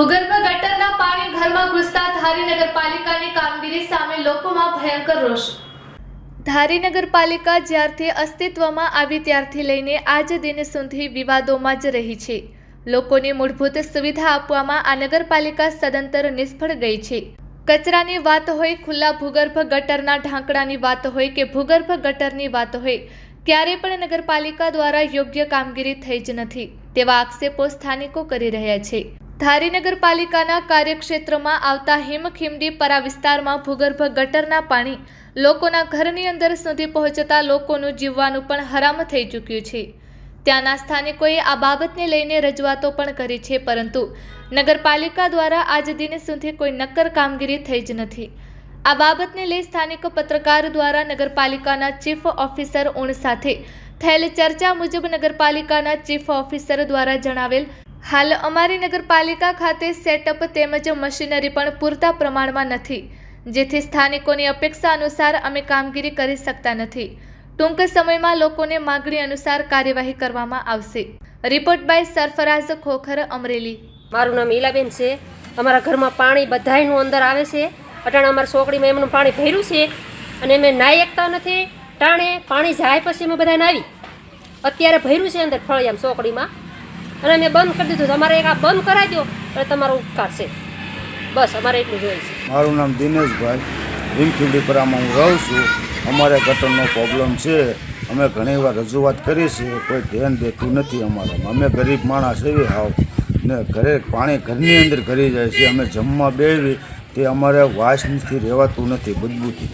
ભૂગર્ભ ગટરના પાણી ઘરમાં ઘૂસતા ધારી નગરપાલિકાની કામગીરી સામે લોકોમાં ભયંકર રોષ. ધારી નગરપાલિકા જ્યારથી અસ્તિત્વમાં આવી ત્યારથી લઈને આજ દિન સુધી વિવાદોમાં જ રહી છે. લોકોને મૂળભૂત સુવિધા આપવામાં આ નગરપાલિકા સદંતર નિષ્ફળ ગઈ છે. કચરાની વાત હોય, ખુલ્લા ભૂગર્ભ ગટરના ઢાંકડાની વાત હોય કે ભૂગર્ભ ગટરની વાત હોય, ક્યારે પણ નગરપાલિકા દ્વારા યોગ્ય કામગીરી થઈ જ નથી. તેવા આક્ષેપો સ્થાનિકો કરી રહ્યા છે. ધારી નગરપાલિકાના કાર્યક્ષેત્રમાં આવતા હિમખીમડી પરા વિસ્તારમાં ભૂગર્ભ ગટરના પાણી લોકોના ઘરની અંદર સુધી પહોંચતા લોકોનું જીવવાનું પણ હરામ થઈ ચૂક્યું છે. ત્યાંના સ્થાનિકોએ આ બાબતને લઈને રજૂઆતો પણ કરી છે, પરંતુ નગરપાલિકા દ્વારા આજ દિન સુધી કોઈ નક્કર કામગીરી થઈ જ નથી. આ બાબતને લઈ સ્થાનિક પત્રકાર દ્વારા નગરપાલિકાના ચીફ ઓફિસર ઉણ સાથે થયેલ ચર્ચા મુજબ નગરપાલિકાના ચીફ ઓફિસર દ્વારા જણાવેલ હાલ અમારી નગરપાલિકા ખાતે સેટઅપ તેમજ મશીનરી પણ પૂરતા પ્રમાણમાં નથી, જેથી સ્થાનિકોની અપેક્ષા અનુસાર અમે કામગીરી કરી શકતા નથી. ટૂંક સમયમાં લોકોને માગણી અનુસાર કાર્યવાહી કરવામાં આવશે. Report by Sarfaraz Khokhar, Amreli. મારું નામ ઈલાબેન છે. અમારા ઘરમાં પાણી બધાયનું અંદર આવે છે. અટાણે અમારા સોકડીમાં એમનું પાણી ભર્યું છે અને અમે નાહી એકતા નથી. ટાણે પાણી જાય પછી અમે બધા નાહી અત્યારે ભર્યું છે અંદર ફળિયામ સોકડીમાં. અને મેં બંધ કરી દીધું તમારે એક આ બંધ કરાવી દો એટલે તમારો ઉપકાર બસ, અમારે એટલું જોઈએ છે. મારું નામ દિનેશભાઈ. ભીમખીડીપરામાં હું રહું છું. અમારે ગટરનો પ્રોબ્લેમ છે. અમે ઘણી વાર રજૂઆત કરી છે. કોઈ ધ્યાન દેતું નથી અમારામાં. અમે ગરીબ માણસ એવી હાવ ને ઘરે પાણી ઘરની અંદર કરી જાય છે. અમે જમવા બેવી તે અમારે વાસથી રહેવાતું નથી, બદબૂથી.